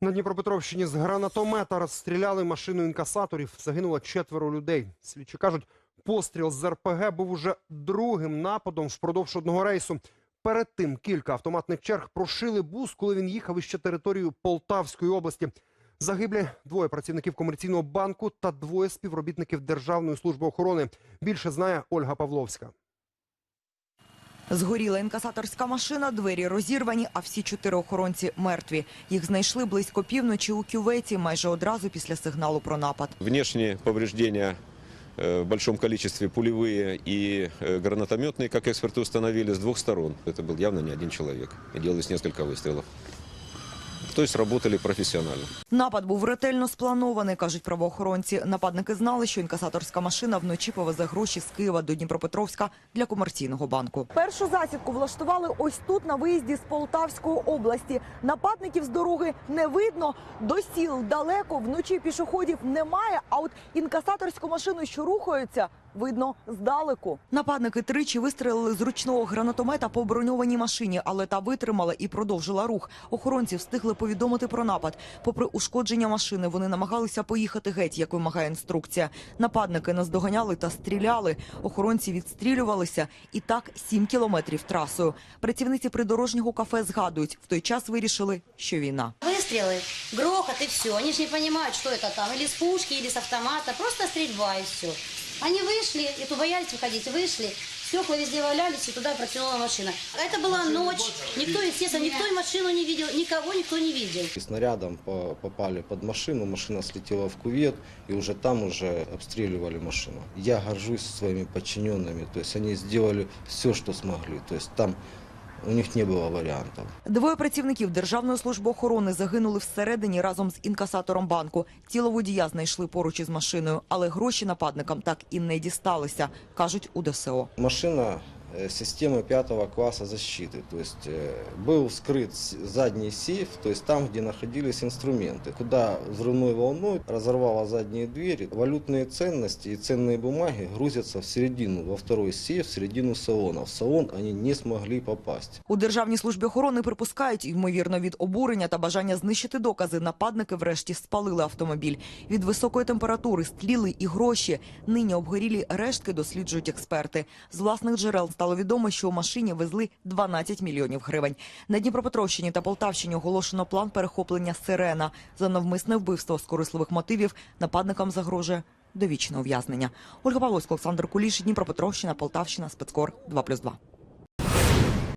На Дніпропетровщині з гранатомета розстріляли машину інкасаторів. Загинуло четверо людей. Слідчі кажуть, постріл з РПГ був уже другим нападом впродовж одного рейсу. Перед тим кілька автоматних черг прошили бус, коли він їхав іще територію Полтавської області. Загиблі двоє працівників комерційного банку та двоє співробітників Державної служби охорони. Більше знає Ольга Павловська. Згоріла інкасаторська машина, двері розірвані, а всі чотири охоронці мертві. Їх знайшли близько півночі у кюветі, майже одразу після сигналу про напад. Внешние повреждения э, в большом количестве пулевые и э, гранатометные, как эксперты установили, с двух сторон. Это был явно не один человек. И делалось несколько выстрелов. То есть работали профессионально. Напад був ретельно спланований, кажуть правоохоронці. Нападники знали, що інкасаторська машина вночі повезе гроші з Києва до Дніпропетровська для комерційного банку. Першу засідку влаштували ось тут на виїзді з Полтавської області. Нападників з дороги не видно, до сіл далеко, вночі пішоходів немає. А от інкасаторську машину, що рухаються, видно здалеку. Нападники тричі вистрелили з ручного гранатомета по броньованій машині, але та витримала і продовжила рух. Охоронці встигли повідомити про напад. Попри ушкодження машини, вони намагалися поїхати геть, як вимагає інструкція. Нападники наздоганяли та стріляли. Охоронці відстрілювалися і так сім кілометрів трасою. Працівниці придорожнього кафе згадують, в той час вирішили, що війна. Выстрелы, грохот и все. Они же не понимают, что это там, или с пушки, или с автомата. Просто стрельба и все. Они вышли, и то боялись выходить, вышли. Стекла везде валялись, и туда протянула машина. Это была ночь. Никто, естественно, никто и машину не видел, никого никто не видел. И снарядом по- попали под машину, машина слетела в кювет, и уже там уже обстреливали машину. Я горжусь своими подчиненными, то есть они сделали все, что смогли, то есть там у них не було варіантів. Двоє працівників Державної служби охорони загинули всередині разом з інкасатором банку. Тіло водія знайшли поруч із машиною, але гроші нападникам так і не дісталися, кажуть у ДСО. Машина системы пятого класса защиты, то есть э, был вскрыт с- задний сейф, то есть там, где находились инструменты, куда взрывной волной разорвало задние двери, валютные ценности и ценные бумаги грузятся в середину, во второй сейф, в середину салона. В салон они не смогли попасть. У Державній службі охорони припускають, ймовірно, від обурення та бажання знищити докази, нападники врешті спалили автомобіль. Від високої температури стліли і гроші. Нині обгорілі рештки досліджують експерти. З власних джерел стало відомо, що у машині везли 12 мільйонів гривень. На Дніпропетровщині та Полтавщині оголошено план перехоплення «Сирена». За навмисне вбивство з корисливих мотивів нападникам загрожує довічне ув'язнення. Ольга Павловська, Олександр Куліш, Дніпропетровщина, Полтавщина, спецкор 2+,2.